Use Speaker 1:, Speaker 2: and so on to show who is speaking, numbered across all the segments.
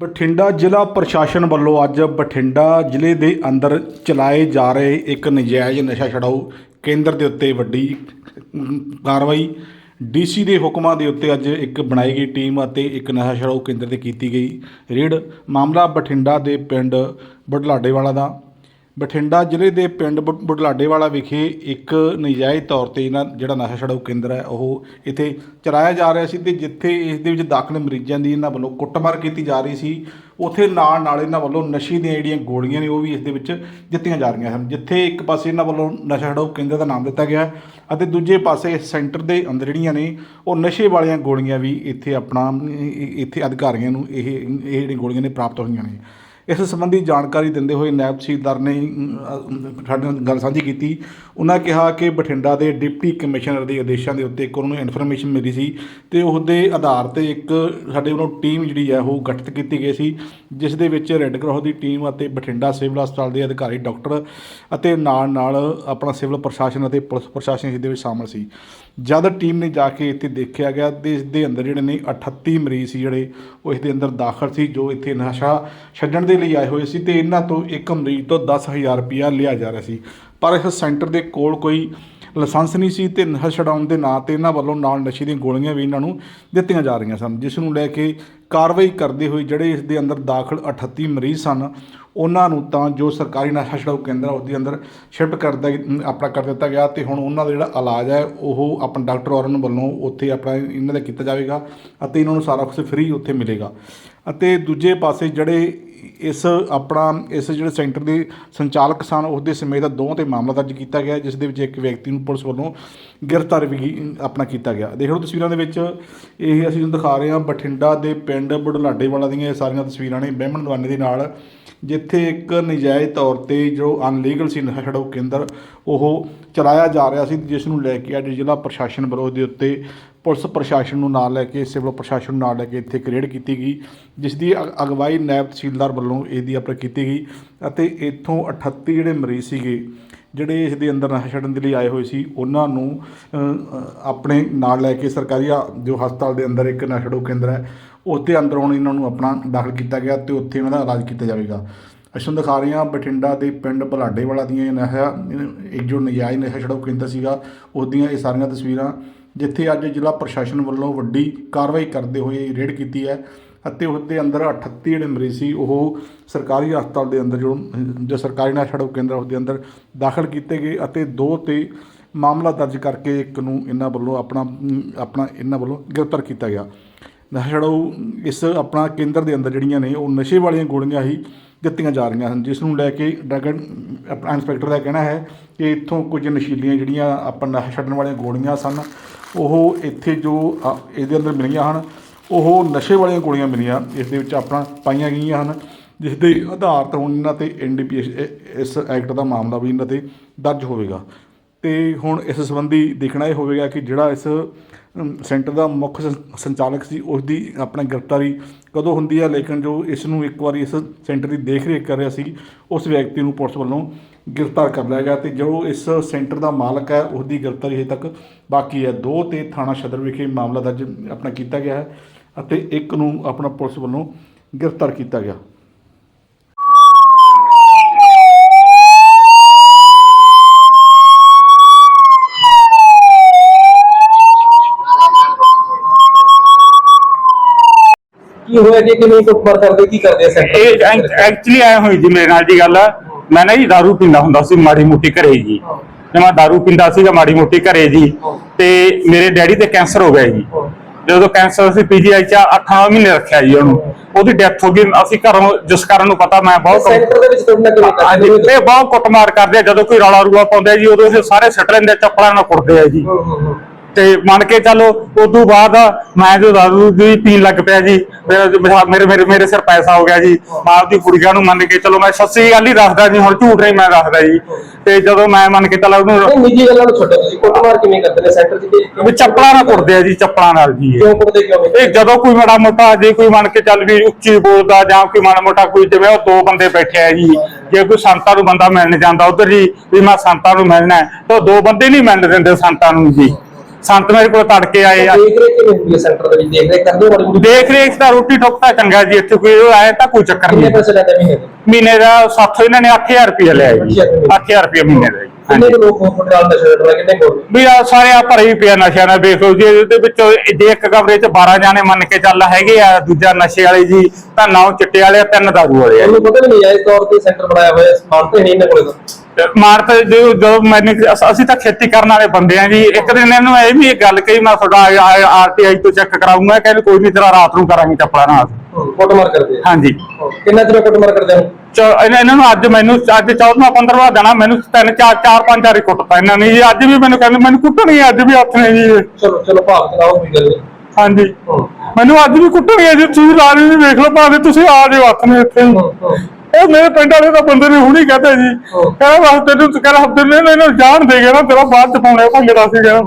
Speaker 1: ਬਠਿੰਡਾ ਜ਼ਿਲ੍ਹਾ ਪ੍ਰਸ਼ਾਸਨ ਵੱਲੋਂ ਅੱਜ ਬਠਿੰਡਾ ਜ਼ਿਲ੍ਹੇ ਦੇ ਅੰਦਰ ਚਲਾਏ ਜਾ ਰਹੇ ਇੱਕ ਨਜਾਇਜ਼ ਨਸ਼ਾ ਛਡਾਊ ਕੇਂਦਰ ਦੇ ਉੱਤੇ ਵੱਡੀ ਅਮ, ਕਾਰਵਾਈ ਡੀਸੀ ਦੇ ਹੁਕਮਾਂ ਦੇ ਉੱਤੇ ਅੱਜ ਇੱਕ ਬਣਾਈ ਗਈ ਟੀਮ ਅਤੇ ਇੱਕ ਨਸ਼ਾ ਛਡਾਊ ਕੇਂਦਰ ਤੇ ਕੀਤੀ ਗਈ ਰੇਡ। ਮਾਮਲਾ ਬਠਿੰਡਾ ਦੇ ਪਿੰਡ ਬੁਢਲਾਡੇਵਾਲਾ ਦਾ। ਬਠਿੰਡਾ ਜ਼ਿਲ੍ਹੇ ਦੇ ਪਿੰਡ ਬੁ- ਬੁਢਲਾਡੇਵਾਲਾ ਵਿਖੇ ਇੱਕ ਨਜਾਇਜ਼ ਤੌਰ ਤੇ ਇਹਨਾਂ, ਜਿਹੜਾ ਨਸ਼ਾ ਛਡਾਊ ਕੇਂਦਰ ਹੈ, ਉਹ ਇੱਥੇ ਚਲਾਇਆ ਜਾ ਰਿਹਾ ਸੀ ਤੇ ਜਿੱਥੇ ਇਸ ਦੇ ਵਿੱਚ ਦਾਖਲ ਮਰੀਜ਼ਾਂ ਦੀ ਇਹਨਾਂ ਵੱਲੋਂ ਕੁੱਟਮਾਰ ਕੀਤੀ ਜਾ ਰਹੀ ਸੀ, ਉੱਥੇ ਨਾਲ ਨਾਲ ਇਹਨਾਂ ਵੱਲੋਂ ਨਸ਼ੇ ਦੀਆਂ ਜਿਹੜੀਆਂ ਗੋਲੀਆਂ ਨੇ, ਉਹ ਵੀ ਇਸ ਦੇ ਵਿੱਚ ਦਿੱਤੀਆਂ ਜਾ ਰਹੀਆਂ ਹਨ, ਜਿੱਥੇ ਇੱਕ ਪਾਸੇ ਇਹਨਾਂ ਵੱਲੋਂ ਨਸ਼ਾ ਛਡਾਊ ਕੇਂਦਰ ਦਾ ਨਾਮ ਦਿੱਤਾ ਗਿਆ ਅਤੇ ਦੂਜੇ ਪਾਸੇ ਇਸ ਸੈਂਟਰ ਦੇ ਅੰਦਰ ਜਿਹੜੀਆਂ ਨੇ, ਉਹ ਨਸ਼ੇ ਵਾਲੀਆਂ ਗੋਲੀਆਂ ਵੀ ਇੱਥੇ ਆਪਣਾ ਇੱਥੇ ਅਧਿਕਾਰੀਆਂ ਨੂੰ ਇਹ ਇਹ ਜਿਹੜੀਆਂ ਗੋਲੀਆਂ ਨੇ ਪ੍ਰਾਪਤ ਹੋਈਆਂ ਨੇ। ਇਸ ਸੰਬੰਧੀ ਜਾਣਕਾਰੀ ਦਿੰਦੇ ਹੋਏ ਨਾਇਬ ਤਹਿਸੀਲਦਾਰ ਨੇ ਸਾਡੇ ਨਾਲ ਗੱਲ ਸਾਂਝੀ ਕੀਤੀ। ਉਹਨਾਂ ਕਿਹਾ ਕਿ ਬਠਿੰਡਾ ਦੇ ਡਿਪਟੀ ਕਮਿਸ਼ਨਰ ਦੇ ਆਦੇਸ਼ਾਂ ਦੇ ਉੱਤੇ ਇੱਕ ਉਹਨਾਂ ਨੂੰ ਇਨਫੋਰਮੇਸ਼ਨ ਮਿਲੀ ਸੀ ਤੇ ਉਹਦੇ ਆਧਾਰ ਤੇ ਇੱਕ ਸਾਡੇ ਵੱਲੋਂ ਟੀਮ ਜਿਹੜੀ ਹੈ ਉਹ ਗਠਿਤ ਕੀਤੀ ਗਈ ਸੀ, ਜਿਸ ਦੇ ਵਿੱਚ ਰੈੱਡ ਕਰਾਸ ਦੀ ਟੀਮ ਅਤੇ ਬਠਿੰਡਾ ਸਿਵਲ ਹਸਪਤਾਲ ਦੇ ਅਧਿਕਾਰੀ ਡਾਕਟਰ ਅਤੇ ਨਾਲ ਨਾਲ ਆਪਣਾ ਸਿਵਲ ਪ੍ਰਸ਼ਾਸਨ ਅਤੇ ਪੁਲਿਸ ਪ੍ਰਸ਼ਾਸਨ ਇਸ ਦੇ ਵਿੱਚ ਸ਼ਾਮਲ ਸੀ। ਜਦ ਟੀਮ ਨੇ ਜਾ ਕੇ ਇੱਥੇ ਦੇਖਿਆ ਗਿਆ ਤੇ ਇਸ ਦੇ ਅੰਦਰ ਜਿਹੜੇ ਨੇ 38 ਮਰੀਜ਼ ਸੀ ਜਿਹੜੇ, ਉਹ ਇਸ ਦੇ ਅੰਦਰ ਦਾਖਲ ਸੀ, ਜੋ ਇੱਥੇ ਨਸ਼ਾ ਛੱਡਣ ਦੇ ਲਈ ਆਏ ਹੋਏ ਸੀ ਤੇ ਇਹਨਾਂ ਤੋਂ ਇੱਕ ਮਰੀਜ਼ ਤੋਂ 10000 ਰੁਪਇਆ ਲਿਆ ਜਾ ਰਿਹਾ ਸੀ। ਪਰ ਇਸ ਸੈਂਟਰ ਦੇ ਕੋਲ ਕੋਈ ਲਾਇਸੈਂਸ ਨਹੀਂ ਸੀ ਤੇ ਨਸ਼ਾ ਛਡਾਉਣ ਦੇ ਨਾਂ ਤੇ ਇਹਨਾਂ ਵੱਲੋਂ ਨਾਲ ਨਸ਼ੇ ਦੀਆਂ ਗੋਲੀਆਂ ਵੀ ਇਹਨਾਂ ਨੂੰ ਦਿੱਤੀਆਂ ਜਾ ਰਹੀਆਂ ਸਨ, ਜਿਸ ਨੂੰ ਲੈ ਕੇ ਕਾਰਵਾਈ ਕਰਦੇ ਹੋਏ ਜਿਹੜੇ ਇਸ ਦੇ ਅੰਦਰ ਦਾਖਲ 38 ਮਰੀਜ਼ ਸਨ ਉਹਨਾਂ ਨੂੰ ਤਾਂ ਜੋ ਸਰਕਾਰੀ ਨਸ਼ਾ ਛਡਾਊ ਕੇਂਦਰ ਆ ਉਸ ਅੰਦਰ ਸ਼ਿਫਟ ਕਰਦਾ ਆਪਣਾ ਕਰ ਦਿੱਤਾ ਗਿਆ ਤੇ ਹੁਣ ਉਹਨਾਂ ਦਾ ਜਿਹੜਾ ਇਲਾਜ ਹੈ, ਉਹ ਆਪਣਾ ਡਾਕਟਰ ਔਰਨ ਵੱਲੋਂ ਉੱਥੇ ਆਪਣਾ ਇਹਨਾਂ ਦਾ ਕੀਤਾ ਜਾਵੇਗਾ ਅਤੇ ਇਹਨਾਂ ਨੂੰ ਸਾਰਾ ਕੁਝ ਫ੍ਰੀ ਉੱਥੇ ਮਿਲੇਗਾ। ਅਤੇ ਦੂਜੇ ਪਾਸੇ ਜਿਹੜੇ ਇਸ ਆਪਣਾ, ਇਸ ਜਿਹੜੇ ਸੈਂਟਰ ਦੇ ਸੰਚਾਲਕ ਸਨ ਉਸ ਦੇ ਸਮੇਤ ਦੋਵਾਂ ਤੇ ਮਾਮਲਾ ਦਰਜ ਕੀਤਾ ਗਿਆ, ਜਿਸ ਦੇ ਵਿੱਚ ਇੱਕ ਵਿਅਕਤੀ ਨੂੰ ਪੁਲਿਸ ਵੱਲੋਂ ਗ੍ਰਿਫਤਾਰ ਵੀ ਆਪਣਾ ਕੀਤਾ ਗਿਆ। ਦੇਖ ਲਓ ਤਸਵੀਰਾਂ ਦੇ ਵਿੱਚ, ਇਹ ਅਸੀਂ ਤੁਹਾਨੂੰ ਦਿਖਾ ਰਹੇ ਹਾਂ ਬਠਿੰਡਾ ਦੇ ਪਿੰਡ ਬੁਢਲਾਡੇ ਵਾਲਾ ਦੀਆਂ ਇਹ ਸਾਰੀਆਂ ਤਸਵੀਰਾਂ ਨੇ ਬਹਿਮਣ ਦਵਾਨੇ ਦੇ ਨਾਲ, ਜਿੱਥੇ ਇੱਕ ਨਜਾਇਜ਼ ਤੌਰ ਤੇ ਜੋ ਅਨਲੀਗਲ ਸੀ, ਨਸ਼ਾ ਛਡਾਊ ਕੇਂਦਰ, ਉਹ ਚਲਾਇਆ ਜਾ ਰਿਹਾ ਸੀ, ਜਿਸ ਨੂੰ ਲੈ ਕੇ ਅੱਜ ਜ਼ਿਲ੍ਹਾ ਪ੍ਰਸ਼ਾਸਨ ਵੱਲੋਂ ਦੇ ਉੱਤੇ ਪੁਲਿਸ ਪ੍ਰਸ਼ਾਸਨ ਨੂੰ ਨਾਲ ਲੈ ਕੇ, ਸਿਵਲ ਪ੍ਰਸ਼ਾਸਨ ਨੂੰ ਨਾਲ ਲੈ ਕੇ ਇੱਥੇ ਕ੍ਰੀਏਟ ਕੀਤੀ ਗਈ, ਜਿਸ ਦੀ ਅਗ- ਅਗਵਾਈ ਨਾਇਬ ਤਹਿਸੀਲਦਾਰ ਵੱਲੋਂ ਇਹਦੀ ਆਪਣਾ ਕੀਤੀ ਗਈ ਅਤੇ ਇੱਥੋਂ 38 ਜਿਹੜੇ ਮਰੀਜ਼ ਸੀਗੇ, ਜਿਹੜੇ ਇਸ ਦੇ ਅੰਦਰ ਨਸ਼ਾ ਛੱਡਣ ਦੇ ਲਈ ਆਏ ਹੋਏ ਸੀ, ਉਹਨਾਂ ਨੂੰ ਆਪਣੇ ਨਾਲ ਲੈ ਕੇ ਸਰਕਾਰੀ ਜੋ ਹਸਪਤਾਲ ਦੇ ਅੰਦਰ ਇੱਕ ਨਸ਼ਾ ਛਡਾਊ ਕੇਂਦਰ ਹੈ ਉਸ ਦੇ ਅੰਦਰ ਹੁਣ ਇਹਨਾਂ ਨੂੰ ਆਪਣਾ ਦਾਖਲ ਕੀਤਾ ਗਿਆ ਤੇ ਉੱਥੇ ਇਹਨਾਂ ਦਾ ਇਲਾਜ ਕੀਤਾ ਜਾਵੇਗਾ। ਅਸੀਂ ਤੁਹਾਨੂੰ ਦਿਖਾ ਰਹੇ ਹਾਂ ਬਠਿੰਡਾ ਦੇ ਪਿੰਡ ਬਲਾਡੇਵਾਲਾ ਦੀਆਂ ਇਹ ਨਸ਼ਾ ਇੱਕ ਜੋ ਨਜਾਇਜ਼ ਨਸ਼ਾ ਛਡਾਊ ਕੇਂਦਰ ਸੀਗਾ, ਉਹਦੀਆਂ ਇਹ ਸਾਰੀਆਂ ਤਸਵੀਰਾਂ, ਜਿੱਥੇ ਅੱਜ ਜ਼ਿਲ੍ਹਾ ਪ੍ਰਸ਼ਾਸਨ ਵੱਲੋਂ ਵੱਡੀ ਕਾਰਵਾਈ ਕਰਦੇ ਹੋਏ ਰੇਡ ਕੀਤੀ ਹੈ ਅਤੇ ਉਸ ਦੇ ਅੰਦਰ 38 ਜਿਹੜੇ ਮਰੀਜ਼ ਸੀ, ਉਹ ਸਰਕਾਰੀ ਹਸਪਤਾਲ ਦੇ ਅੰਦਰ ਜੋ ਜੋ ਸਰਕਾਰੀ ਨਸ਼ਾ ਛਡਾਊ ਕੇਂਦਰ ਉਸ ਦੇ ਅੰਦਰ ਦਾਖਲ ਕੀਤੇ ਗਏ ਅਤੇ ਦੋ ਤੇ ਮਾਮਲਾ ਦਰਜ ਕਰਕੇ ਇੱਕ ਨੂੰ ਇਹਨਾਂ ਵੱਲੋਂ ਆਪਣਾ ਆਪਣਾ ਇਹਨਾਂ ਵੱਲੋਂ ਗ੍ਰਿਫਤਾਰ ਕੀਤਾ ਗਿਆ। ਨਸ਼ਾ ਛਡਾਊ ਇਸ ਆਪਣਾ ਕੇਂਦਰ ਦੇ ਅੰਦਰ ਜਿਹੜੀਆਂ ਨੇ, ਉਹ ਨਸ਼ੇ ਵਾਲੀਆਂ ਗੋਲੀਆਂ ਹੀ ਦਿੱਤੀਆਂ ਜਾ ਰਹੀਆਂ ਹਨ, ਜਿਸ ਨੂੰ ਲੈ ਕੇ ਡਰਗ ਆਪਣਾ ਇੰਸਪੈਕਟਰ ਦਾ ਕਹਿਣਾ ਹੈ ਕਿ ਇੱਥੋਂ ਕੁਝ ਨਸ਼ੀਲੀਆਂ ਜਿਹੜੀਆਂ ਆਪਾਂ ਨਸ਼ਾ ਛੱਡਣ ਵਾਲੀਆਂ ਗੋਲੀਆਂ ਸਨ, ਉਹ ਇੱਥੇ ਜੋ ਇਹਦੇ ਅੰਦਰ ਮਿਲੀਆਂ ਹਨ, ਉਹ ਨਸ਼ੇ ਵਾਲੀਆਂ ਗੋਲੀਆਂ ਮਿਲੀਆਂ, ਇਸ ਦੇ ਵਿੱਚ ਆਪਣਾ ਪਾਈਆਂ ਗਈਆਂ ਹਨ, ਜਿਸ ਦੇ ਆਧਾਰ ਤੋਂ ਹੁਣ ਇਹਨਾਂ ਤੇ ਐਨਡੀਪੀਐਸ ਇਸ ਐਕਟ ਦਾ ਮਾਮਲਾ ਵੀ ਇਹਨਾਂ ਤੇ ਦਰਜ ਹੋਵੇਗਾ। ਤੇ ਹੁਣ ਇਸ ਸੰਬੰਧੀ ਦੇਖਣਾ ਇਹ ਹੋਵੇਗਾ ਕਿ ਜਿਹੜਾ ਇਸ ਸੈਂਟਰ ਦਾ ਮੁੱਖ ਸੰ- ਸੰਚਾਲਕ ਸੀ ਉਸ ਦੀ ਆਪਣਾ ਗ੍ਰਿਫਤਾਰੀ ਕਦੋਂ ਹੁੰਦੀ ਹੈ ਲੇਕਿਨ ਜੋ ਇਸ ਨੂੰ ਇੱਕ ਵਾਰੀ ਇਸ ਸੈਂਟਰ ਦੀ ਦੇਖ ਰੇਖ ਕਰ ਰਿਹਾ ਸੀ, ਉਸ ਵਿਅਕਤੀ ਨੂੰ ਪੁਲਿਸ ਵੱਲੋਂ ਗ੍ਰਿਫਤਾਰ ਕਰ ਲਿਆ ਗਿਆ ਤੇ ਜੋ ਇਸ ਸੈਂਟਰ ਦਾ ਮਾਲਕ ਹੈ ਉਸ ਦੀ ਗ੍ਰਿਫਤਾਰੀ ਹਜੇ ਤੱਕ ਬਾਕੀ ਹੈ। ਦੋ ਤੇ ਥਾਣਾ ਸਦਰ ਵਿਖੇ ਮਾਮਲਾ ਦਰਜ ਆਪਣਾ ਕੀਤਾ ਗਿਆ ਹੈ ਅਤੇ ਇੱਕ ਨੂੰ ਆਪਣਾ ਪੁਲਿਸ ਵੱਲੋਂ ਗ੍ਰਿਫਤਾਰ ਕੀਤਾ ਗਿਆ।
Speaker 2: ਕੀ ਹੋਇਆ ਕਿ ਕਿਵੇਂ ਕੁੱਟਮਾਰ ਕਰਦੇ ਕੀ ਕਰਦੇ ਆ ਸੈਂਟਰ
Speaker 3: ਇਹ ਐਕਚੁਅਲੀ ਆਇਆ ਹੋਈ ਜੀ ਮੇਰੇ ਨਾਲ ਦੀ ਗੱਲ ਮੈਂ ਨਾ ਜੀ दारू ਪੀਂਦਾ ਹੁੰਦਾ ਸੀ ਮਾੜੀ ਮੋਟੀ ਘਰੇ ਜੀ ਤੇ ਮੈਂ दारू ਪੀਂਦਾ ਸੀਗਾ ਮਾੜੀ ਮੋਟੀ ਘਰੇ ਜੀ ਤੇ ਮੇਰੇ ਡੈਡੀ ਤੇ ਕੈਂਸਰ ਹੋ ਗਿਆ ਜੀ ਜਦੋਂ ਕੈਂਸਰ ਸੀ ਪੀਜੀਆਈ ਚ 8 ਮਹੀਨੇ ਰੱਖਿਆ ਜੀ ਉਹਨੂੰ ਉਹਦੀ ਡੈਥ ਹੋ ਗਈ ਅਸੀਂ ਘਰੋਂ ਜਿਸ ਕਾਰਨ ਨੂੰ ਪਤਾ ਮੈਂ ਬਹੁਤ
Speaker 2: ਸੈਂਟਰ ਦੇ ਵਿੱਚ ਤੁਹਾਡੇ ਨਾਲ ਕਿਵੇਂ
Speaker 3: ਹਾਂਜੀ
Speaker 2: ਕਰਦੇ
Speaker 3: ਇਹ ਬਹੁਤ ਕੁੱਟਮਾਰ ਕਰਦੇ ਆ ਜਦੋਂ ਕੋਈ ਰੌਲਾ ਰੂਆ ਪਾਉਂਦੇ ਆ ਜੀ ਉਦੋਂ ਇਹ ਸਾਰੇ ਸੱਟ ਲੈਂਦੇ ਆ, ਚੱਪਲਾਂ ਨਾਲ ਕੁੱਟਦੇ ਆ ਜੀ
Speaker 2: ਹੋ ਹੋ ਹੋ
Speaker 3: ਤੇ ਮੰਨ ਕੇ ਚੱਲੋ ਉਦੋਂ ਬਾਅਦ ਮੈਂ ਜੋ ਦਾਰੂ ਦੀ ਪੀਣ ਲੱਗ ਪਿਆ ਜੀ ਮੇਰਾ- ਮੇਰੇ ਮੇਰੇ ਸਿਰ ਪੈਸਾ ਹੋ ਗਿਆ ਜੀ ਮਾਂ ਦੀ ਕੁੜੀਆਂ ਨੂੰ ਮੰਨ ਕੇ ਚਲੋ ਮੈਂ ਸੱਚੀ ਗੱਲ ਹੀ ਦੱਸਦਾ ਜੀ ਹੁਣ ਝੂਠ ਨਹੀਂ ਮੈਂ ਦੱਸਦਾ ਜੀ। ਤੇ ਜਦੋਂ ਮੈਂ ਮੰਨ ਕੇ ਚੱਲਾ ਉਹਨੂੰ
Speaker 2: ਨਿੱਜੀ ਗੱਲਾਂ ਨੂੰ ਛੱਡੋ ਤੁਸੀਂ ਕੁੱਟਮਾਰ ਕਿਵੇਂ ਕਰਦੇ ਨੇ ਸੈਂਟਰ ਕਿ-
Speaker 3: ਵੀ ਚੱਪਲਾਂ ਨਾਲ ਕੁੱਟਦੇ ਆ ਜੀ ਚੱਪਲਾਂ ਨਾਲ ਜੀ।
Speaker 2: ਕਿਉਂ ਕੁੱਟਦੇ ਕਿਉਂ
Speaker 3: ਇਹ ਜਦੋਂ ਕੋਈ ਮਾੜਾ ਮੋਟਾ ਜੇ ਕੋਈ ਮੰਨ ਕੇ ਚੱਲ ਵੀ ਉੱਚੀ ਬੋਲਦਾ ਜਾਂ ਕੋਈ ਮਾੜਾ ਮੋਟਾ ਕੋਈ ਜਿਵੇਂ ਉਹ ਦੋ ਬੰਦੇ ਬੈਠੇ ਆ ਜੀ ਜੇ ਕੋਈ ਸੰਤਾਂ ਨੂੰ ਬੰਦਾ ਮਿਲਣ ਜਾਂਦਾ ਉਧਰ ਜੀ ਵੀ ਮੈਂ ਸੰਤਾਂ ਨੂੰ ਮਿਲਣਾ ਤਾਂ ਦੋ ਬੰਦੇ ਨਹੀਂ ਮਿਲਣ ਦਿੰਦੇ ਸੰਤਾਂ ਨੂੰ ਜੀ। ਸੰਤ ਮੇਰੇ ਕੋਲ ਤੜਕੇ ਆਏ ਆ।
Speaker 2: ਦੇਖ ਰਹੇ ਕਿਵੇਂ ਹੁੰਦੀ ਹੈ ਸੈਂਟਰ ਦੇ ਵਿੱਚ? ਦੇਖ ਰਹੇ ਕਰਦੇ ਹੋ ਮੋਟੀ?
Speaker 3: ਦੇਖ ਰੇਖ ਦਾ ਰੋਟੀ ਟੁੱਕਦਾ ਚੰਗਾ ਜੀ ਇੱਥੇ ਕੋਈ ਆਇਆ ਤਾਂ ਕੋਈ ਚੱਕਰ
Speaker 2: ਕਿੰਨੇ
Speaker 3: ਨਹੀਂ।
Speaker 2: ਪੈਸੇ ਲੈਂਦੇ ਮਹੀਨੇ ਦੇ?
Speaker 3: ਮਹੀਨੇ ਦਾ ਸਾਥੋਂ ਇਹਨਾਂ ਨੇ 8000 ਰੁਪਏ ਲਿਆ ਜੀ। 8000 ਰੁਪਏ ਮਹੀਨੇ ਦਾ ਜੀ।
Speaker 2: ਕਿੰਨੇ ਕੁ ਲੋਕ ਹੋਸਪਿਟਲ ਨਾਲ ਨਸ਼ਾ ਛੱਡ ਰਹੇ ਕਿੰਨੇ ਕੋਲ
Speaker 3: ਵੀ ਆ ਸਾਰੇ ਆ ਭਰੇ ਹੀ ਪਿਆ ਨਸ਼ਿਆਂ ਨਾਲ ਵੇਖ ਜੀ ਇਹਦੇ ਵਿੱਚ ਜੇ ਇੱਕ ਕਮਰੇ 'ਚ 12 ਜਾਣੇ ਮੰਨ ਕੇ ਚੱਲ ਹੈਗੇ ਆ ਦੂਜਾ ਨਸ਼ੇ ਵਾਲੇ ਜੀ ਤਾਂ ਨੌ ਚਿੱਟੇ ਵਾਲੇ ਆ, ਤਿੰਨ ਦਾਰੂ ਵਾਲੇ ਆ।
Speaker 2: ਉਹਨੂੰ ਪਤਾ ਨਹੀਂ ਜਾਇਜ਼ ਤੌਰ ਤੇ ਸੈਂਟਰ ਬਣਾਇਆ ਹੋਇਆ ਹੈ, ਸਮਾਨ ਤੇ ਨਹੀਂ ਇਹਨਾਂ ਕੋਲੇ ਤਾਂ?
Speaker 3: ਮਾਰਤ ਜਦੋਂ ਜਦੋਂ ਮੈਨੂੰ ਅਸ- ਅਸੀਂ ਤਾਂ ਖੇਤੀ ਕਰਨ ਵਾਲੇ ਬੰਦੇ ਆ ਜੀ। ਇੱਕ ਦਿਨ ਇਹਨੂੰ ਇਹ ਵੀ ਇੱਕ ਗੱਲ ਕਹੀ ਮੈਂ ਤੁਹਾਡਾ ਆਰਟੀਆਈ ਤੋਂ ਚੈੱਕ ਕਰਾਉਂਗਾ ਕਹਿੰਦੇ ਕੋਈ ਨਹੀਂ ਤੇਰਾ ਰਾਤ ਨੂੰ ਕਰਾਂਗੇ ਚੱਪਲਾਂ ਨਾਲ।
Speaker 2: ਕੁੱਟਮਾਰ ਕਰਦੇ ਆ।
Speaker 3: ਹਾਂਜੀ।
Speaker 2: ਕਿੰਨਾ ਚਿਰ ਕੁੱਟਮਾਰ ਕਰਦੇ ਹੋ?
Speaker 3: ਚ- ਇਹਨਾਂ ਇਹਨਾਂ ਨੂੰ ਅੱਜ ਮੈਨੂੰ ਅੱਜ 14ਵਾਂ 15ਵਾਂ ਦੇਣਾ ਮੈਨੂੰ ਤਿੰਨ ਚਾਰ ਚਾਰ ਪੰਜ ਵਾਰੀ ਕੁੱਟਤਾ ਇਹਨਾਂ ਨੇ ਜੀ ਅੱਜ ਵੀ ਮੈਨੂੰ ਕਹਿੰਦੇ ਮੈਨੂੰ ਕੁੱਟਣੀ ਅੱਜ ਵੀ ਹੱਥ ਨੇ ਜੀ।
Speaker 2: ਚਲੋ ਚਲੋ ਭਾਵ ਚਲਾਓ ਕੋਈ ਗੱਲ ਨਹੀਂ
Speaker 3: ਹਾਂਜੀ। ਮੈਨੂੰ ਅੱਜ ਵੀ ਕੁੱਟਣੀ ਜੀ ਤੁਸੀਂ ਰਾਜ ਵੀ ਵੇਖ ਲਓ ਭਾਵੇਂ ਤੁਸੀਂ ਆ ਜਾਓ ਹੱਥ ਨੇ ਇੱਥੇ। ਉਹ ਮੇਰੇ ਪਿੰਡ ਵਾਲੇ ਤਾਂ ਬੰਦੇ ਨੇ ਹੁਣੀ ਕਹਤਾ ਜੀ। ਕਹਿੰਦਾ ਬਸ ਤੈਨੂੰ ਕਹਿੰਦਾ ਹਫ਼ਤੇ ਨੇ ਇਹਨੂੰ ਜਾਣ ਦੇ ਗਿਆ ਨਾ ਤੇਰਾ ਬਾਅਦ ਚ ਪਾਉਣਾ ਭੰਗੜਾ ਸੀਗਾ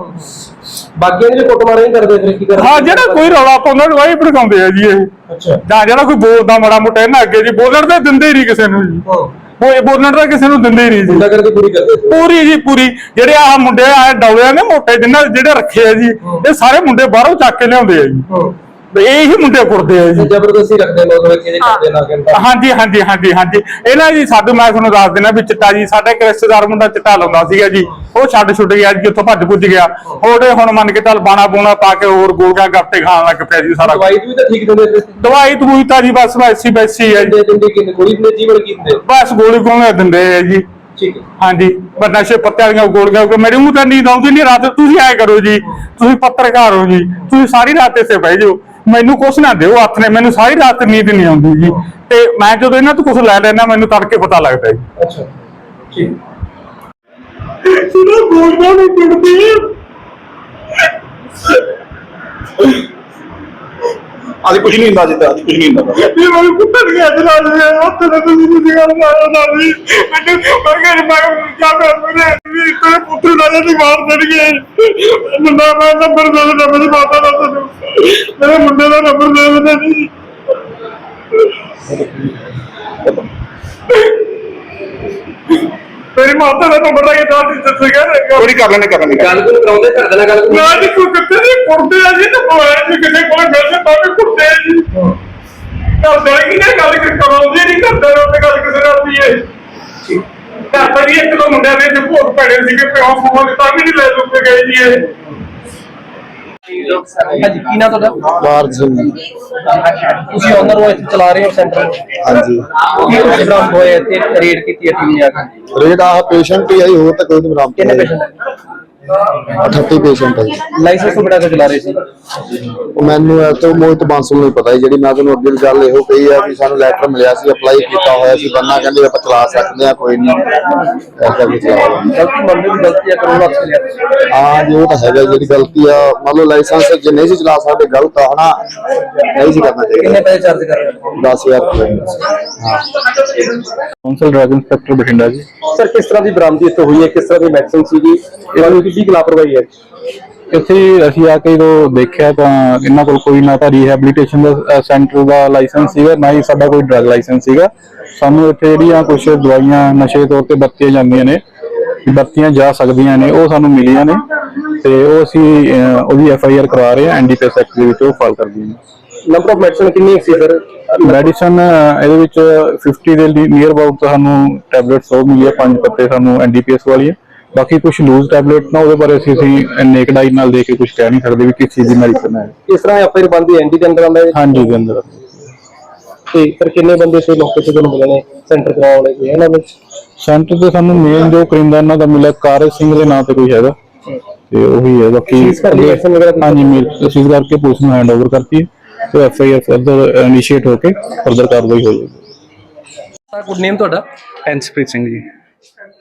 Speaker 2: ਬਾਕੀਆਂ ਦੇ ਕੁੱਟਮਾਰ ਨਹੀਂ ਕਰਦੇ ਫਿਰ ਕੀ ਕਰਦੇ?
Speaker 3: ਹਾਂ ਜਿਹੜਾ ਕੋਈ ਰੌਲਾ ਪਾਉਂਦਾ ਨੂੰ ਵਾਹੀ ਭੜਕਾਉਂਦੇ ਆ ਜੀ ਇਹ।
Speaker 2: ਅੱਛਾ।
Speaker 3: ਜਾਂ ਜਿਹੜਾ ਕੋਈ ਬੋਲਦਾ ਮਾੜਾ ਮੋਟਾ ਇਹਨਾਂ ਅੱਗੇ ਜੀ ਬੋਲਣ ਤਾਂ ਦਿੰਦੇ ਹੀ ਨਹੀਂ ਕਿਸੇ ਨੂੰ ਜੀ।
Speaker 2: ਹਾਂ।
Speaker 3: ਉਹ ਇਹ ਬੋਲਣ ਤਾਂ ਕਿਸੇ ਨੂੰ ਦਿੰਦੇ ਹੀ ਨਹੀਂ ਜੀ।
Speaker 2: ਗੁੰਡਾ ਕਰਕੇ ਪੂਰੀ ਕਰਦੇ ਸੀ।
Speaker 3: ਪੂਰੀ ਜੀ ਪੂਰੀ। ਜਿਹੜੇ ਆ ਮੁੰਡੇ ਆ ਡੌਲਿਆਂ ਨੇ ਮੋਟੇ ਜਿੰਨਾ ਜਿਹੜੇ ਰੱਖੇ ਆ ਜੀ ਇਹ ਸਾਰੇ ਮੁੰਡੇ ਬਾਹਰੋਂ ਚੱਕ ਕੇ ਲਿਆਉਂਦੇ ਆ ਜੀ।
Speaker 2: ਹੂੰ।
Speaker 3: ਇਹ ਹੀ ਮੁੰਡੇ ਕੁੱਟਦੇ ਆ ਜੀ।
Speaker 2: ਜ਼ਬਰਦਸਤੀ ਰੱਖਦੇ ਲੋਕ ਵੇ ਕਿਹਦੇ ਕਰਦੇ ਨਾ ਕਹਿੰਦਾ
Speaker 3: ਹਾਂਜੀ ਹਾਂਜੀ ਹਾਂਜੀ ਹਾਂਜੀ। ਇਹਨਾਂ ਜੀ ਸਾਡੇ ਮੈਂ ਤੁਹਾਨੂੰ ਦੱਸ ਦਿੰਦਾ ਵੀ ਚਿੱਟਾ ਜੀ ਸਾਡਾ ਇੱਕ ਰਿਸ਼ਤੇਦਾਰ ਮੁੰਡਾ ਚਿੱਟਾ ਲਾਉਂਦਾ ਸੀਗਾ ਜੀ। ਉਹ ਛੱਡ ਛੁੱਟ ਗਿਆ ਜੀ ਉੱਥੋਂ ਭੱਜ ਭੁੱਜ ਗਿਆ। ਉਹਦੇ ਹੁਣ ਮੰਨ ਕੇ ਚੱਲ ਬਾਣਾ ਬੂਣਾ ਪਾ ਕੇ ਹੋਰ ਗੋਗਾ ਗੱਪੇ ਖਾਣ ਲੱਗ ਪਿਆ ਜੀ ਸਾਰਾ
Speaker 2: ਦਵਾਈ ਵੀ ਤਾਂ ਠੀਕ ਦਿੰਦੇ ਸੀ
Speaker 3: ਦਵਾਈ ਦਵੂਈ ਤਾਂ ਜੀ ਬਸ ਵੈਸੀ ਵੈਸੀ ਹੈ ਜੀ।
Speaker 2: ਦਿੰਦੇ ਦਿੰਦੇ ਕਿੰਨੇ ਗੋਲੀ ਦਿੰਦੇ ਜੀਵਨ ਕੀ ਦਿੰਦੇ?
Speaker 3: ਬਸ ਗੋਲੀ ਗੋਲੀਆਂ ਦਿੰਦੇ ਆ ਜੀ।
Speaker 2: ਠੀਕ ਹੈ।
Speaker 3: ਹਾਂਜੀ ਪਰ ਨਸ਼ੇ ਪੱਤੇ ਵਾਲੀਆਂ ਗੋਲੀਆਂ ਕਿ ਮੇਰੇ ਮੂੰਹ ਤਾਂ ਨੀਂਦ ਆਉਂਦੀ ਨਹੀਂ ਰਾਤ ਤੁਸੀਂ ਐ ਕਰੋ ਜੀ। ਤੁਸੀਂ ਪੱਤਰਕਾਰ ਹੋ ਜੀ। ਤੁਸੀਂ ਸਾਰੀ ਰਾਤ ਇੱਥੇ ਬਹਿ ਜਾਓ। ਮੈਨੂੰ ਕੁਛ ਨਾ ਦਿਓ ਹੱਥ ਨੇ ਮੈਨੂੰ ਸਾਰੀ ਰਾਤ ਨੀਂਦ ਨਹੀਂ ਆਉਂਦੀ ਜੀ। ਤੇ ਮੈਂ ਜਦੋਂ ਇਹਨਾਂ ਤੋਂ ਕੁਛ ਲੈ ਲੈਣਾ ਮੈਨੂੰ ਤੜਕੇ ਪਤਾ ਲੱਗਦਾ ਜੀ।
Speaker 2: ਅੱਛਾ। ਠੀਕ।
Speaker 3: ਸਿਰਾ ਗੋਲੀਆਂ ਨਹੀਂ ਟੁੱਟਦੀ
Speaker 1: ਅੱਜ ਕੁਝ ਨਹੀਂ ਹੁੰਦਾ ਜਿੱਦਾਂ ਅੱਜ ਕੁਝ ਨਹੀਂ ਹੁੰਦਾ।
Speaker 3: ਇਹ ਮੈਨੂੰ ਕੁੱਟਣ ਗਿਆ ਜਨਾਬ ਜੀ ਹੱਥ ਨੇ ਤੁਸੀਂ ਨਹੀਂ ਗੱਲ ਮਾਰੋ ਨਾ ਜੀ। ਮੈਨੂੰ ਮੈਂ ਕਿਹਾ ਮੈਂ ਕਿਆ ਕਰ ਮੇਰੇ ਵੀ ਤੇਰੇ ਪੁੱਤਰ ਨਾਲ ਨਹੀਂ ਮਾਰ ਦੇਣਗੇ ਮੁੰਡਾ ਮੈਂ ਨੰਬਰ ਦੇ ਦੇਣਾ ਮੇਰੀ ਮਾਤਾ ਦਾ ਤੈਨੂੰ ਮੇਰੇ ਮੁੰਡੇ ਦਾ ਨੰਬਰ ਦੇ ਦੇਣਾ ਜੀ। ਮੇਰੀ ਮਾਤਾ ਦਾ ਨੰਬਰ ਦਾ ਕਿਦਾਂ ਦਿੱਤਾ ਸੀਗਾ
Speaker 1: ਕੋਈ ਕਰ ਲੈਣੇ ਕਰ ਲੈਣੇ
Speaker 2: ਗੱਲ ਕੋਈ ਕਰਾਉਂਦੇ ਘਰ ਦੇ ਨਾਲ ਗੱਲ ਕੋਈ
Speaker 3: ਮੈਂ ਜੀ ਕੋਈ ਕਿੱਥੇ ਨਹੀਂ ਕੁੱਟਦੇ ਆ ਜੀ ਤੇ ਬੁਲਾਇਆ ਜੀ ਕਿਸੇ ਕੋਲ ਗੱਲ ਤੇ ਤਾਂ ਵੀ ਕੁੱਟਦੇ ਆ ਜੀ। ਘਰ ਦੇ ਕੀ ਨਾ ਗੱਲ ਕਿ ਕਰਾਉਂਦੇ ਨਹੀਂ ਕਰਦੇ ਉਹ ਤੇ ਗੱਲ ਕਿਸੇ ਨਾਲ ਵੀ ਹੈ ਦੋ ਮੁੰਡਿਆਂ ਨੇ ਤੇ ਭੋਗ ਪੈਣੇ ਸੀਗੇ ਪਿਓ ਫੋਨ ਤਾਂ ਵੀ ਨਹੀਂ ਲੈ ਲੁੱਕੇ ਗਏ ਜੀ ਇਹ।
Speaker 2: ਹਾਂਜੀ ਕੀ ਨਾ ਤੁਹਾਡਾ?
Speaker 4: ਸਿੰਘ
Speaker 2: ਤੁਸੀਂ ਓਨਰ ਹੋ ਇੱਥੇ ਚਲਾ ਰਹੇ ਹੋ ਸੈਂਟਰ
Speaker 4: ਹਾਂਜੀ।
Speaker 2: ਕੀ ਕੁਝ ਬਰਾਮਦ ਹੋਏ ਤੇ ਰੇਡ ਕੀਤੀ ਹੈ ਟੀਮ ਨੇ ਆ ਕੇ?
Speaker 4: ਰੇਟ ਆ ਪੇਸ਼ੈਂਟ ਹੀ ਆਈ ਹੋਰ ਤਾਂ ਕੋਈ ਨਹੀਂ ਬਰਾਮਦ
Speaker 2: ਕਿੰਨੇ
Speaker 4: ਹੋਇਆ।
Speaker 2: ਪੇਸ਼ੈਂਟ
Speaker 4: 38 ਪੇਸ਼ੈਂਟ ਹੈ ਜੀ।
Speaker 2: ਲਾਇਸੈਂਸ ਤੋਂ ਬਿਨਾਂ ਕਿਉਂ ਚਲਾ ਰਹੇ ਸੀ।
Speaker 4: ਉਹ ਮੈਨੂੰ ਇਹ ਤੋਂ ਮੋਹਿਤ ਬਾਂਸਲ ਨੂੰ ਹੀ ਪਤਾ ਹੈ ਜਿਹੜੀ ਮੈਂ ਤੁਹਾਨੂੰ ਅੱਗੇ ਦੀ ਗੱਲ ਇਹੋ ਕਹੀ ਆ ਵੀ ਸਾਨੂੰ ਲੈਟਰ ਮਿਲਿਆ ਸੀ ਅਪਲਾਈ ਕੀਤਾ ਹੋਇਆ ਸੀ ਬੰਨਾ ਕਹਿੰਦੇ ਆਪਾਂ ਚਲਾ ਸਕਦੇ ਆ ਕੋਈ ਨਹੀਂ। ਐਸਾ ਵੀ ਚਲਾ ਲਾਂਗੇ।
Speaker 2: ਗਲਤੀ ਮੰਨਦੇ ਵੀ ਗਲਤੀ ਹੈ ਕਰੋਨਾ ਹੱਥ ਲਿਆ।
Speaker 4: ਹਾਂ ਜੀ ਉਹ ਤਾਂ ਹੈਗਾ ਜਿਹੜੀ ਗਲਤੀ ਆ ਮੰਨ ਲਓ ਲਾਇਸੈਂਸ ਜੇ ਨਹੀਂ ਸੀ ਚਲਾ ਸਕਦੇ ਗਲਤ ਆ ਹਨਾ? ਨਹੀਂ ਸੀ ਕਰਨਾ
Speaker 2: ਕਿੰਨੇ
Speaker 4: ਚਾਹੀਦਾ
Speaker 2: ਪੈਸੇ ਚਾਰਜ ਕਰ ਰਹੇ ਹੋ?
Speaker 4: 10000 ਰੁਪਏ। ਹਾਂ।
Speaker 5: ਕੌਂਸਲ ਡਰਗ ਇੰਸਪੈਕਟਰ ਬਠਿੰਡਾ ਜੀ।
Speaker 2: ਸਰ ਕਿਸ ਤਰ੍ਹਾਂ ਦੀ ਬਰਾਮਦੀ ਇੱਥੇ ਹੋਈ ਹੈ? ਕਿਸ ਤਰ੍ਹਾਂ ਦੀ ਮੈਡੀਸਿਨ ਸੀਗੀ? ਇਹਨਾਂ ਨੂੰ ਕੁ ਲਾਪਰਵਾਹੀ ਹੈ?
Speaker 5: ਇੱਥੇ ਅਸੀਂ ਆ ਕੇ ਜਦੋਂ ਦੇਖਿਆ ਤਾਂ ਇਹਨਾਂ ਕੋਲ ਕੋਈ ਨਾ ਤਾਂ ਰੀਹੈਬਿਲਿਟੇਸ਼ਨ ਦਾ ਸੈਂਟਰ ਦਾ ਲਾਇਸੈਂਸ ਸੀਗਾ ਨਾ ਹੀ ਸਾਡਾ ਕੋਈ ਡਰਗ ਲਾਇਸੈਂਸ ਸੀਗਾ। ਸਾਨੂੰ ਇੱਥੇ ਜਿਹੜੀਆਂ ਕੁਝ ਦਵਾਈਆਂ ਨਸ਼ੇ ਤੌਰ ਤੇ ਵਰਤੀਆਂ ਜਾਂਦੀਆਂ ਨੇ ਵਰਤੀਆਂ ਜਾ ਸਕਦੀਆਂ ਨੇ ਉਹ ਸਾਨੂੰ ਮਿਲੀਆਂ ਨੇ। ਤੇ ਉਹ ਅਸੀਂ ਉਹਦੀ ਐਫ ਆਈ ਆਰ ਕਰਵਾ ਰਹੇ ਹਾਂ ਐਨਡੀਪੀਐਸ ਐਕਟ ਦੇ ਵਿੱਚ ਉਹ ਫਾਈਲ ਕਰ ਦਈਏ
Speaker 2: ਨੰਬਰ ਆਫ ਮੈਡੀਸਿਨ ਕਿੰਨੀ ਸੀ ਸਰ
Speaker 5: ਮੈਡੀਸਨ ਇਹਦੇ ਵਿੱਚ 50 ਦੇ ਨੀਅਰ ਅਬਾਊਟ ਸਾਨੂੰ ਟੈਬਲੇਟਸ ਉਹ ਮਿਲੀ ਹੈ ਪੰਜ ਪੱਤੇ ਸਾਨੂੰ ਐਨਡੀਪੀਐਸ ਵਾਲੀ ਹੈ। ਬਾਕੀ ਕੁਝ ਲੂਜ਼ ਟੈਬਲੇਟ ਨਾ ਉਹਦੇ ਬਾਰੇ ਅਸੀਂ ਅਸੀਂ ਨੇਕਡ ਆਈ ਨਾਲ ਦੇਖ ਕੇ ਕੁਝ ਕਹਿ ਨਹੀਂ ਸਕਦੇ ਵੀ ਕਿਸ ਚੀਜ਼ ਦੀ ਮੈਡੀਸਨ ਹੈ।
Speaker 2: ਇਸ ਤਰ੍ਹਾਂ ਐਫਆਈਆਰ ਬੰਦੀ ਐਂਡੀ ਦੇ ਅੰਦਰ ਆਉਂਦਾ ਹੈ?
Speaker 5: ਹਾਂਜੀ ਦੇ ਅੰਦਰ।
Speaker 2: ਤੇ ਫਿਰ ਕਿੰਨੇ ਬੰਦੇ ਸੇ ਮੌਕੇ ਤੇ ਤੁਹਾਨੂੰ ਮਿਲੇ ਨੇ? ਸੈਂਟਰ ਕਰਾਉਣ ਲਈ ਕੋਈ ਇਹਨਾਂ ਵਿੱਚ?
Speaker 5: ਸੈਂਟਰ ਤੇ ਸਾਨੂੰ ਮੇਨ ਜੋ ਕਰਿੰਦਾ ਇਹਨਾਂ ਦਾ ਮਿਲਿਆ ਕਾਰਜ ਸਿੰਘ ਦੇ ਨਾਂ ਤੇ ਕੋਈ ਹੈਗਾ। ਤੇ ਉਹੀ ਹੈ ਬਾਕੀ? ਹਾਂਜੀ ਮਿਲ ਸੀਜ਼ ਕਰਕੇ ਪੁਲਿਸ ਨੂੰ ਹੈਂਡ ਓਵਰ ਕਰਤੀ ਹੈ। ਤੇ F I R further initiate ਹੋ ਕੇ ਫਰਦਰ ਕਾਰਵਾਈ ਹੋ। ਜਾਏਗੀ
Speaker 2: ਗੁੱਡ ਨੇਮ ਤੁਹਾਡਾ?
Speaker 6: ਐਨਸਪ੍ਰੀਤ ਸਿੰਘ ਜੀ।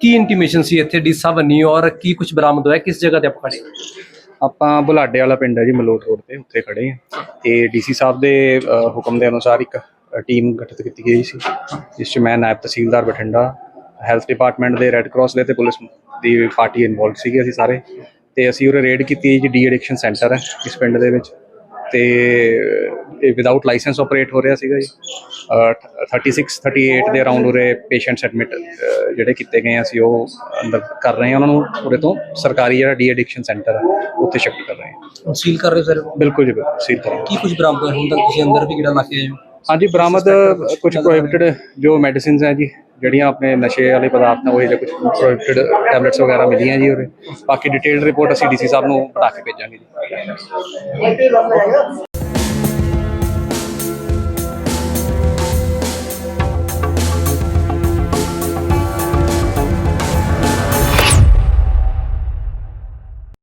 Speaker 2: ਕੀ ਇੰਟੀਮੇਸ਼ਨ ਸੀ ਇੱਥੇ ਡੀ ਸਾਹਿਬ ਬਣੀ ਔਰ ਕੀ ਕੁਝ ਬਰਾਮਦ ਹੋਇਆ? ਕਿਸ ਜਗ੍ਹਾ ਤੇ ਆਪਾਂ ਖੜੇ
Speaker 6: ਆਪਾਂ ਬੁਲਾਡੇ ਵਾਲਾ ਪਿੰਡ ਹੈ ਜੀ ਮਲੋਟ ਰੋਡ ਤੇ ਉੱਥੇ ਖੜੇ ਹਾਂ। ਤੇ ਡੀਸੀ ਸਾਹਿਬ ਦੇ ਅ, ਹੁਕਮ ਦੇ ਅਨੁਸਾਰ ਇੱਕ ਟੀਮ ਗਠਿਤ ਕੀਤੀ ਗਈ ਸੀ ਜਿਸ 'ਚ ਮੈਂ ਨਾਇਬ ਤਹਿਸੀਲਦਾਰ ਬਠਿੰਡਾ ਹੈਲਥ ਡਿਪਾਰਟਮੈਂਟ ਦੇ ਰੈੱਡ ਕਰਾਸ ਦੇ ਤੇ ਪੁਲਿਸ ਦੀ ਪਾਰਟੀ ਇਨਵੋਲਵ ਸੀਗੇ ਅਸੀਂ ਸਾਰੇ। ਤੇ ਅਸੀਂ ਉਰੇ ਰੇਡ ਕੀਤੀ ਜੀ ਡੀ ਐਡਿਕਸ਼ਨ ਸੈਂਟਰ ਹੈ ਇਸ ਪਿੰਡ ਦੇ ਵਿੱਚ। ਤੇ ਇਹ ਵਿਦਆਊਟ ਲਾਇਸੈਂਸ ਆਪਰੇਟ ਹੋ ਰਿਹਾ ਸੀਗਾ ਜੀ। ਅਹ 36 38 ਦੇ ਅਰਾਊਂਡ ਉਰੇ ਪੇਸ਼ੈਂਟਸ ਐਡਮਿਟ ਜਿਹੜੇ ਕੀਤੇ ਗਏ ਆ ਅਸੀਂ ਉਹ ਅੰਦਰ ਕਰ ਰਹੇ ਹਾਂ ਉਹਨਾਂ ਨੂੰ ਉਰੇ ਤੋਂ ਸਰਕਾਰੀ ਜਿਹੜਾ ਡੀ ਐਡਿਕਸ਼ਨ ਸੈਂਟਰ ਹੈ ਉੱਥੇ ਸ਼ਿਫਟ ਕਰ ਰਹੇ ਹਾਂ
Speaker 2: ਸੀਲ ਕਰ ਰਹੇ ਸਰ?
Speaker 6: ਬਿਲਕੁਲ ਜੀ ਬਿਲਕੁਲ ਸੀਲ ਕਰਾਂਗੇ
Speaker 2: ਕੀ ਕੁਝ ਬਰਾਮਦ ਹੁਣ ਤੱਕ ਤੁਸੀਂ ਅੰਦਰ ਵੀ ਕਿਹੜਾ ਲਾ ਕੇ ਆਏ ਹੋ?
Speaker 6: ਹਾਂਜੀ ਬਰਾਮਦ ਕੁਝ ਪ੍ਰੋਹਿਬਿਟਡ ਜੋ ਮੈਡੀਸਿਨਸ ਹੈ ਜੀ ਜਿਹੜੀਆਂ ਆਪਣੇ ਨਸ਼ੇ ਵਾਲੇ ਪਦਾਰਥਾਂ ਨੇ ਉਹ ਜਿਹੇ ਕੁਝ ਪ੍ਰੋਹਿਬਿਟਡ ਟੈਬਲੇਟਸ ਵਗੈਰਾ ਮਿਲੀਆਂ ਜੀ ਉਰੇ। ਬਾਕੀ ਡਿਟੇਲਡ ਰਿਪੋਰਟ ਅਸੀਂ ਡੀਸੀ ਸਾਹਿਬ ਨੂੰ ਬਣਾ ਕੇ ਭੇਜਾਂਗੇ ਜੀ।